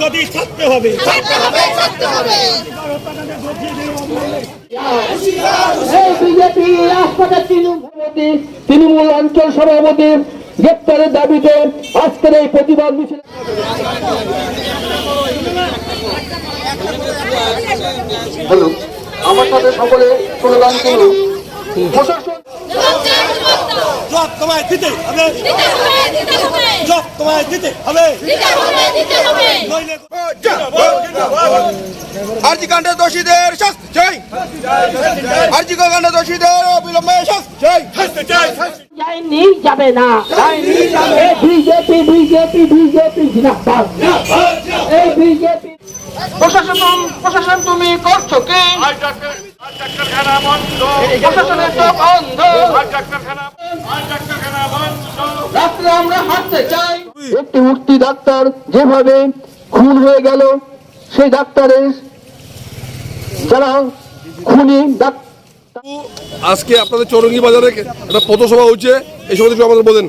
গদি থাকতে হবে। তৃণমূল অঞ্চল সভাপতি গ্রেপ্তারের দাবিতে আজকের এই প্রতিবাদ মিছিল বলুন আমার সাথে সকলে স্লোগান করুন প্রশাসন জব তোমায় দিতে হবে। জব তোমায় দিতে হবে। কাণ্ডে দোষীদের শাস্তি চাই। আরজি কাণ্ডে দোষীদের অবিলম্বে শাস্তি চাই। যায়নি যাবে না। বিজেপি বিজেপি বিজেপি এই বিজেপি প্রশাসন প্রশাসন তুমি করছ কি? প্রশাসনের চোখ অন্ধ। রাত্রে আমরা হাঁটতে চাই। একটি উঠতি ডাক্তার যেভাবে খুন হয়ে গেল সেই ডাক্তারের যারা খুনি ডাক্তার আজকে আপনাদের চৌরঙ্গি বাজারে একটা পথসভা হচ্ছে এই সম্বন্ধে একটু আমাদের বলেন।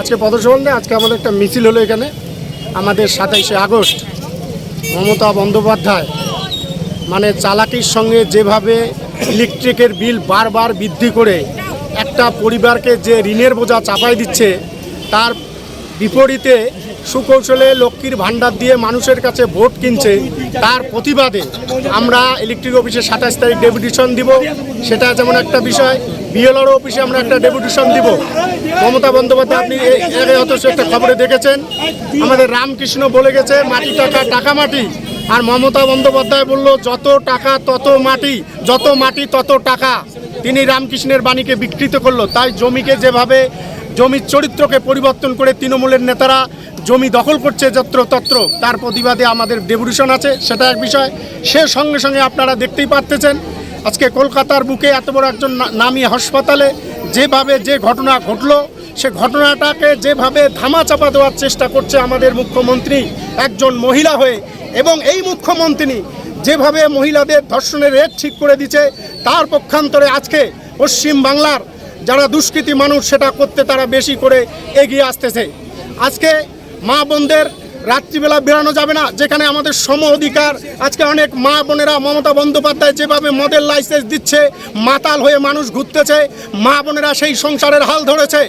আজকে পদসভা নেই আজকে আমাদের একটা মিছিল হলো এখানে। আমাদের সাতাইশে আগস্ট মমতা বন্দ্যোপাধ্যায় মানে চালাকির সঙ্গে যেভাবে ইলেকট্রিকের বিল বারবার বৃদ্ধি করে একটা পরিবারকে যে ঋণের বোঝা চাপাই দিচ্ছে, তার বিপরীতে সুকৌশলে লক্ষ্মীর ভাণ্ডার দিয়ে মানুষের কাছে ভোট কিনছে, তার প্রতিবাদে আমরা ইলেকট্রিক অফিসে সাতাশ তারিখ ডেপুটেশন দিব। সেটা যেমন একটা বিষয় বিএলআর অফিসে আমরা একটা ডেপুটেশন দিব। মমতা বন্দ্যোপাধ্যায়, আপনি আগে হয়তো একটা খবরে দেখেছেন? আমাদের রামকৃষ্ণ বলে গেছে, মাটি, টাকা টাকা, মাটি। আর মমতা বন্দ্যোপাধ্যায় বলল, যত টাকা, তত মাটি, যত মাটি, তত টাকা। তিনি রামকৃষ্ণের বাণীকে বিকৃত করল। তাই জমিকে যেভাবে, জমির চরিত্রকে পরিবর্তন করে তৃণমূলের নেতারা জমি দখল করছে যত্র তত্র, তার প্রতিবাদে আমাদের ডেপুটেশন আছে, সেটা এক বিষয়। সে সঙ্গে সঙ্গে আপনারা দেখতেই পারতেছেন, আজকে কলকাতার বুকে এত বড় একজন নামী হাসপাতালে যেভাবে যে ঘটনা ঘটলো, সে ঘটনাটাকে যেভাবে ধামাচাপা দেওয়ার চেষ্টা করছে আমাদের মুখ্যমন্ত্রী, একজন মহিলা হয়ে, এবং এই মুখ্যমন্ত্রী যেভাবে মহিলাদের ধর্ষণের রেট ঠিক করে দিচ্ছে, তার পক্ষান্তরে আজকে পশ্চিম বাংলার যারা দুষ্কৃতী মানুষ, সেটা করতে তারা বেশি করে এগিয়ে আসতেছে। আজকে মা বোনদের রাত্রিবেলা বেরানো যাবে না, যেখানে আমাদের সম অধিকার। আজকে অনেক মা বোনেরা মমতা বন্দ্যোপাধ্যায় যেভাবে মদের লাইসেন্স দিচ্ছে, মাতাল হয়ে মানুষ ঘুরতেছে, মা বোনেরা সেই সংসারের হাল ধরেছে।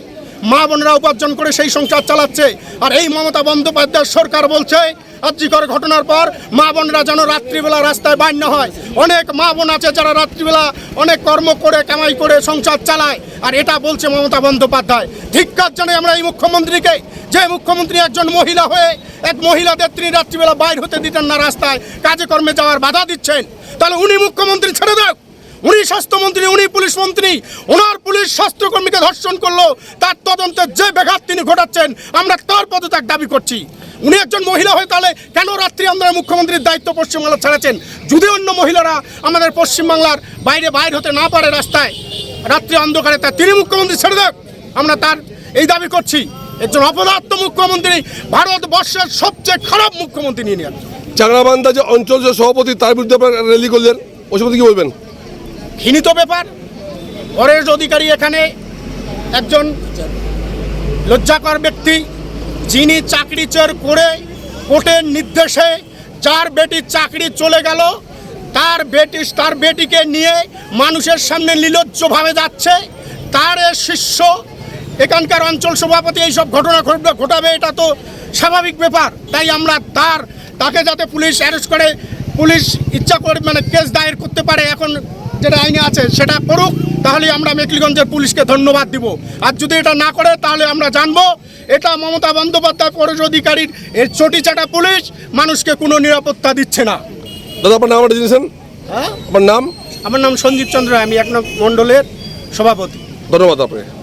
মা বোনেরা উপার্জন করে সেই সংসার চালাচ্ছে। আর এই মমতা বন্দ্যোপাধ্যায় সরকার বলছে, আর্যিকর ঘটনার পর মা বোনরা যেন রাত্রিবেলা রাস্তায় না হয়। অনেক মা বোন আছে যারা রাত্রিবেলা অনেক কর্ম করে, কামাই করে, সংসার চালায়। আর এটা বলছে মমতা বন্দ্যোপাধ্যায়। ধিক্কার জানাই আমরা এই মুখ্যমন্ত্রীকে যে মুখ্যমন্ত্রী একজন মহিলা হয়ে এক মহিলাদের তিনি রাত্রিবেলা বাইর হতে দিতেন না রাস্তায়, কাজে কর্মে যাওয়ার বাধা দিচ্ছেন। তাহলে উনি মুখ্যমন্ত্রী ছেড়ে দেখ উনি স্বাস্থ্যমন্ত্রী, উনি পুলিশ মন্ত্রী, ওনার পুলিশ স্বাস্থ্যকর্মীকে ধর্ষণ করল, তার তদন্তে যে ব্যাঘাত তিনি ঘটাচ্ছেন, আমরা তার পদত্যাগ দাবি করছি। উনি একজন মহিলা হয়ে তাহলে কেন রাত্রি আন্দোলনের মুখ্যমন্ত্রীর দায়িত্ব পশ্চিমবাংলা ছাড়াচ্ছেন যদি অন্য মহিলারা আমাদের পশ্চিমবাংলার বাইরে বাইর হতে না পারে রাস্তায়, রাত্রি অন্ধকারে, তা তিনি মুখ্যমন্ত্রী ছেড়ে দেখ আমরা তার এই দাবি করছি। একজন অপদার্থ মুখ্যমন্ত্রী, ভারতবর্ষের সবচেয়ে খারাপ মুখ্যমন্ত্রী নিয়ে নিয়ে চাংরাবান্ধা যে অঞ্চল যে সভাপতি, তার বিরুদ্ধে আপনারা র্যালি করলেন ওই সম্বন্ধে কি বলবেন? ঘৃণিত ব্যাপার। পরেশ অধিকারী এখানে একজন লজ্জাকর ব্যক্তি, যিনি চাকরি চোর করে কোর্টের নির্দেশে যার বেটির চাকরি চলে গেল, তার বেটি, তার বেটিকে নিয়ে মানুষের সামনে লীলজ্জভাবে যাচ্ছে। তার শিষ্য, এখানকার অঞ্চল সভাপতি, এইসব ঘটনা ঘটবে ঘটাবে, এটা তো স্বাভাবিক ব্যাপার। তাই আমরা তার, তাকে যাতে পুলিশ অ্যারেস্ট করে, পুলিশ ইচ্ছা করে মানে কেস দায়ের করতে পারে, এখন যেটা আইনে আছে সেটা করুক তাহলে আমরা মেকলিগঞ্জের পুলিশকে ধন্যবাদ দিব। আর যদি এটা না করে তাহলে আমরা জানব এটা মমতা বন্দ্যোপাধ্যায় পরেশ অধিকারীর এর চটি চাটা পুলিশ মানুষকে কোনো নিরাপত্তা দিচ্ছে না। দাদা আপনার নাম জেনেছেন হ্যাঁ? আপনার নাম? আমার নাম সঞ্জীব চন্দ্র আমি এক মণ্ডলের সভাপতি। ধন্যবাদ আপনাকে।